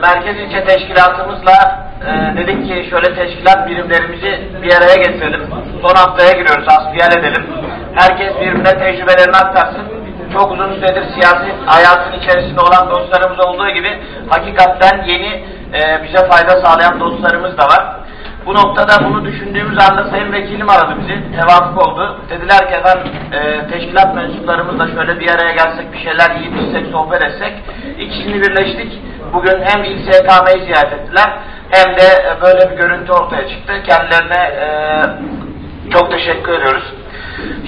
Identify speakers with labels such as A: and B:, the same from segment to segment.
A: merkez ilçe teşkilatımızla e, dedik ki şöyle teşkilat birimlerimizi bir araya getirelim. Son haftaya giriyoruz, asbiyal edelim. Herkes birbirine tecrübelerini aktarsın. Çok uzun süredir siyasi hayatın içerisinde olan dostlarımız olduğu gibi hakikaten yeni e, bize fayda sağlayan dostlarımız da var. Bu noktada bunu düşündüğümüz anda Sayın Vekilim aradı bizi. Tevafuk oldu. Dediler ki efendim e, teşkilat mensuplarımızla şöyle bir araya gelsek bir şeyler yiyip içsek, sohbet etsek. İkisini birleştik. Bugün hem İl SKM'yi ziyaret ettiler hem de e, böyle bir görüntü ortaya çıktı. Kendilerine e, çok teşekkür ediyoruz.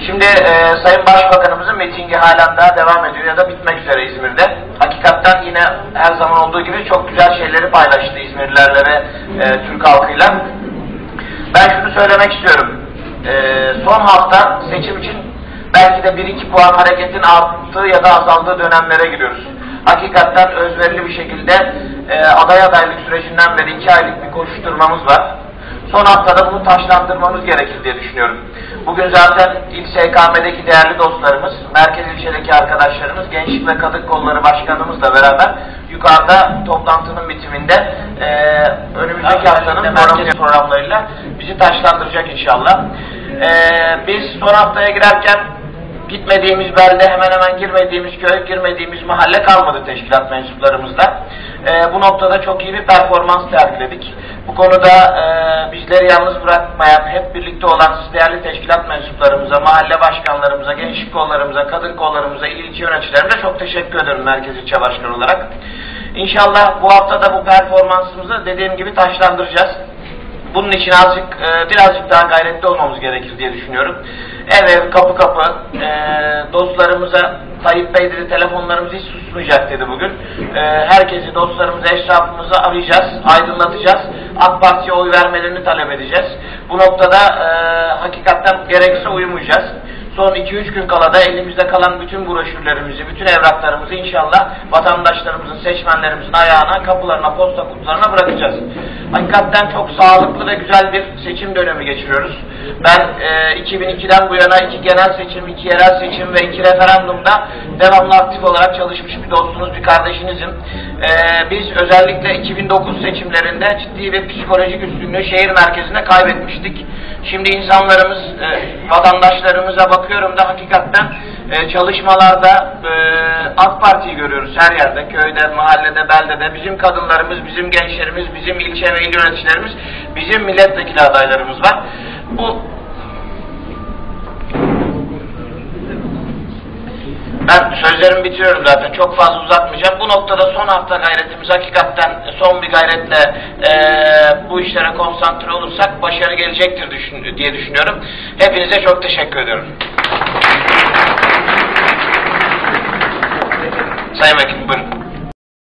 A: Şimdi e, Sayın Başbakanımızın mitingi halen daha devam ediyor ya da bitmek üzere İzmir'de. Hakikaten yine her zaman olduğu gibi çok güzel şeyleri paylaştı İzmirlilerle ve e, Türk halkıyla. Ben şunu söylemek istiyorum. E, son hafta seçim için belki de 1-2 puan hareketin arttığı ya da azaldığı dönemlere giriyoruz. Hakikaten özverili bir şekilde e, aday adaylık sürecinden beri 2 aylık bir koşuşturmamız var. Son haftada bunu taşlandırmamız gerekir diye düşünüyorum. Bugün zaten İl SKM'deki değerli dostlarımız, merkez ilçedeki arkadaşlarımız, Gençlik ve Kadın Kolları Başkanımızla beraber yukarıda toplantının bitiminde e, önümüzdeki haftanın merkez programlarıyla bizi taşlandıracak inşallah. E, biz son haftaya girerken gitmediğimiz belde hemen hemen girmediğimiz köy, girmediğimiz mahalle kalmadı teşkilat mensuplarımızda. E, bu noktada çok iyi bir performans sergiledik. Bu konuda e, bizleri yalnız bırakmayan, hep birlikte olan siz değerli teşkilat mensuplarımıza, mahalle başkanlarımıza, gençlik kollarımıza, kadın kollarımıza, il ilçe yöneticilerimize çok teşekkür ederim Merkez İlçe Başkanı olarak. İnşallah bu hafta da bu performansımızı dediğim gibi taşlandıracağız. Bunun için azıcık e, birazcık daha gayretli olmamız gerekir diye düşünüyorum. Ev ev kapı kapı e, dostlarımıza Tayyip Bey dedi telefonlarımız hiç susmayacak dedi bugün. E, herkesi dostlarımızı eşrafımızı arayacağız, aydınlatacağız. AK Parti'ye oy vermelerini talep edeceğiz. Bu noktada e, hakikaten gerekse uyumayacağız. Son 2-3 gün kala da elimizde kalan bütün broşürlerimizi, bütün evraklarımızı inşallah vatandaşlarımızın, seçmenlerimizin ayağına, kapılarına, posta kutularına bırakacağız. Hakikaten çok sağlıklı ve güzel bir seçim dönemi geçiriyoruz. Ben e, 2002'den bu yana iki genel seçim, iki yerel seçim ve iki referandumda devamlı aktif olarak çalışmış bir dostunuz, bir kardeşinizim. E, biz özellikle 2009 seçimlerinde ciddi bir psikolojik üstünlüğü şehir merkezinde kaybetmiştik. Şimdi insanlarımız, e, vatandaşlarımıza bakıyorum da hakikaten e, çalışmalarda e, AK Parti'yi görüyoruz her yerde, köyde, mahallede, beldede. Bizim kadınlarımız, bizim gençlerimiz, bizim ilçe ve il yöneticilerimiz, bizim milletvekili adaylarımız var. Bu Ben sözlerimi bitiriyorum zaten. Çok fazla uzatmayacağım. Bu noktada son hafta gayretimiz hakikaten son bir gayretle e, bu işlere konsantre olursak başarı gelecektir düşün, diye düşünüyorum. Hepinize çok teşekkür ediyorum. Sayın Vekilim buyurun.